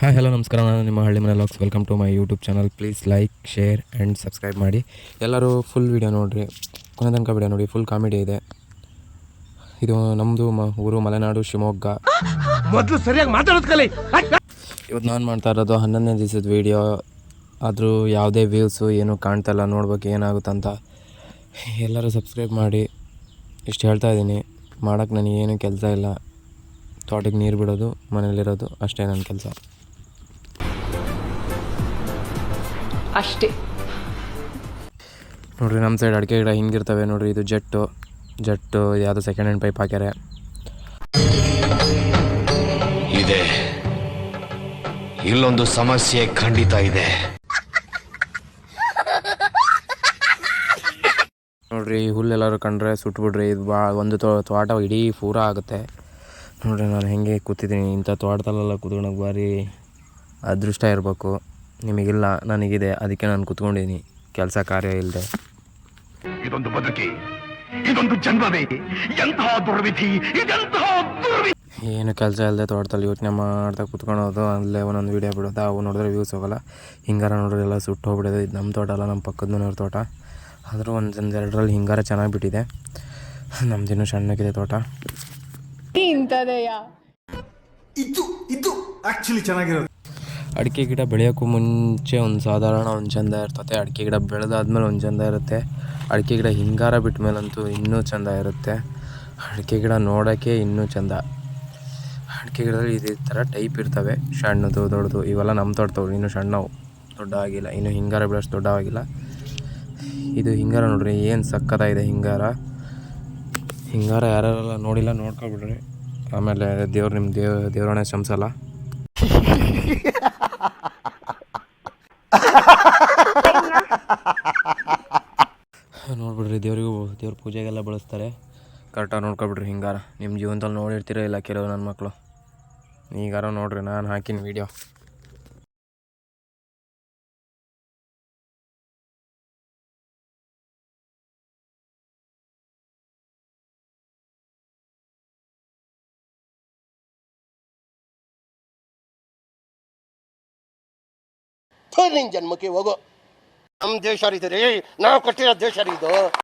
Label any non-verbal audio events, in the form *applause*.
Hi hello ನಮಸ್ಕಾರ. ನಾನು ನಿಮ್ಮ ಹಳ್ಳಿ ಮನೆ LOX welcome to my YouTube channel please like share and subscribe ಮಾಡಿ. ಎಲ್ಲರೂ ಫುಲ್ ವೀಡಿಯೋ ನೋಡಿರಿ. ಕೊನೆ ತನಕ ವಿಡಿಯೋ ನೋಡಿ. ಫುಲ್ ಕಾಮಿಡಿ ಇದೆ. ಇದು ನಮ್ಮದು ಮ ಊರು ಮಲೆನಾಡು ಶಿವಮೊಗ್ಗ. ಮೊದಲು ಸರಿಯಾಗಿ ಮಾತಾಡೋದು ಕಲಿ. ಇವತ್ತು ನಾನು ಮಾಡ್ತಾ ಇರೋದು ಹನ್ನೊಂದನೇ ದಿವಸದ ವೀಡಿಯೋ ಆದರೂ ಯಾವುದೇ ವ್ಯೂಸು ಏನೂ ಕಾಣ್ತಾಯಿಲ್ಲ ನೋಡ್ಬೇಕು ಏನಾಗುತ್ತಂತ. ಎಲ್ಲರೂ ಸಬ್ಸ್ಕ್ರೈಬ್ ಮಾಡಿ. ಇಷ್ಟು ಹೇಳ್ತಾ ಇದ್ದೀನಿ. ಮಾಡೋಕ್ಕೆ ನನಗೇನು ಕೆಲಸ ಇಲ್ಲ. ತೋಟಕ್ಕೆ ನೀರು ಬಿಡೋದು ಮನೇಲಿರೋದು ಅಷ್ಟೇ ನನ್ನ ಕೆಲಸ. ಅಷ್ಟೇ. ನೋಡ್ರಿ ನಮ್ಮ ಸೈಡ್ ಅಡಿಕೆ ಗಿಡ ಹಿಂಗಿರ್ತವೆ ನೋಡ್ರಿ ಇದು ಜೆಟ್ಟು. ಜೆಟ್ಟು ಯಾವುದು ಸೆಕೆಂಡ್ ಹ್ಯಾಂಡ್ ಪೈಪ್ ಹಾಕ್ಯಾರೆ. ಇದೆ. ಇಲ್ಲೊಂದು ಸಮಸ್ಯೆ ಖಂಡಿತ ಇದೆ. ನೋಡ್ರಿ ಈ ಹುಲ್ಲೆಲ್ಲರೂ ಕಂಡ್ರೆ ಸುಟ್ಬಿಡ್ರಿ ಇದು ಬಾ ಒಂದು ತೋ ತೋಟ ಇಡೀ ಪೂರ ಆಗುತ್ತೆ. ನೋಡ್ರಿ ನಾನು ಹೆಂಗೆ ಕೂತಿದ್ದೀನಿ ಇಂಥ ತೋಟದಲ್ಲೆಲ್ಲ ಕೂತ್ಕೊಳಕ್ಕೆ ಭಾರಿ ಅದೃಷ್ಟ ಇರಬೇಕು. ನಿಮಗಿಲ್ಲ ನನಗಿದೆ ಅದಕ್ಕೆ ನಾನು ಕುತ್ಕೊಂಡಿದ್ದೀನಿ. ಕೆಲಸ ಕಾರ್ಯ ಇಲ್ಲದೆ ಇದೊಂದು ಬದುಕಿ ಇದೊಂದು ಜನ್ಮವೇ ಎಂತಹ ದುರ್ವಿಧಿ ಇದೆಂತಹ ದುರ್ವಿಧಿ. ಏನು ಕೆಲಸ ಇಲ್ಲದೆ ತೋಟದಲ್ಲಿ ಯೋಚನೆ ಮಾಡ್ತಾ ಕುತ್ಕೊಳೋದು ಅಲ್ಲೇ ಒಂದೊಂದು ವೀಡಿಯೋ ಬಿಡೋದು ಅವು ನೋಡಿದ್ರೆ ವ್ಯೂಸ್ ಹೋಗಲ್ಲ. ಹಿಂಗಾರ ನೋಡಿದ್ರೆ ಎಲ್ಲ ಸುಟ್ಟು ಹೋಗ್ಬಿಡೋದು. ಇದು ನಮ್ಮ ತೋಟ ಅಲ್ಲ ನಮ್ಮ ಪಕ್ಕದ ಮನೆಯವ್ರ ತೋಟ. ಆದರೂ ಒಂದು ಎರಡರಲ್ಲಿ ಹಿಂಗಾರ ಚೆನ್ನಾಗಿ ಬಿಟ್ಟಿದೆ. ನಮ್ದಿನ್ನೂ ಸಣ್ಣಕ್ಕಿದೆ ತೋಟ. ಇಂಥದೆಯಾ? ಇದು ಇದು ಆಕ್ಚುಲಿ ಚೆನ್ನಾಗಿರೋದು. ಅಡಿಕೆ ಗಿಡ ಬೆಳೆಯೋಕ್ಕೂ ಮುಂಚೆ ಒಂದು ಸಾಧಾರಣ ಒಂದು ಚಂದ ಇರ್ತದೆ ಅಡಿಕೆ ಗಿಡ ಬೆಳೆದಾದ್ಮೇಲೆ ಒಂದು ಚಂದ ಇರುತ್ತೆ. ಅಡಿಕೆ ಗಿಡ ಹಿಂಗಾರ ಬಿಟ್ಟ ಮೇಲಂತೂ ಇನ್ನೂ ಚಂದ ಇರುತ್ತೆ. ಅಡಿಕೆ ಗಿಡ ನೋಡೋಕ್ಕೆ ಇನ್ನೂ ಚಂದ. ಅಡಿಕೆ ಗಿಡದಲ್ಲಿ ಇದೇ ಥರ ಟೈಪ್ ಇರ್ತವೆ. ಸಣ್ಣದು, ದೊಡ್ಡದು, ಇವೆಲ್ಲ ನಮ್ಮ ತೋಟದವು ಇನ್ನೂ ಸಣ್ಣವು ದೊಡ್ಡ ಆಗಿಲ್ಲ ಇನ್ನು ಹಿಂಗಾರ ಬೆಳೆಸ್ ದೊಡ್ಡ ಆಗಿಲ್ಲ ಇದು ಹಿಂಗಾರ ನೋಡ್ರಿ, ಏನು ಸಕ್ಕತ್ತಾಗಿದೆ ಹಿಂಗಾರ. ಹಿಂಗಾರ ಯಾರ್ಯಾರೆಲ್ಲ ನೋಡಿಲ್ಲ ನೋಡ್ಕೊಬಿಡ್ರಿ. ಆಮೇಲೆ ದೇವ್ರು ನಿಮ್ಮ ದೇವ್ ದೇವ್ರಣೆ ಶಂಸಲ್ಲ. *laughs* ನೋಡ್ಬಿಡ್ರಿ, ದೇವ್ರಿಗೂ ದೇವ್ರ ಪೂಜೆಗೆಲ್ಲ ಬಳಸ್ತಾರೆ. ಕರೆಕ್ಟಾಗಿ ನೋಡ್ಕೊಬಿಡ್ರಿ ಹಿಂಗಾರ. ನಿಮ್ಮ ಜೀವನದಲ್ಲಿ ನೋಡಿರ್ತೀರ ಇಲ್ಲ ಕೆಲವು ನನ್ನ ಮಕ್ಕಳು ಈಗಾರ ನೋಡ್ರಿ, ನಾನು ಹಾಕಿನ ವೀಡಿಯೋ ಥು, ನಿನ್ ಜನ್ಮಕ್ಕೆ ಹೋಗೋ. ನಮ್ಮ ದೇಶ ರೀ. ನಾವು ಕಟ್ಟಿರೋ ದೇಶ ರೀ ಇದು.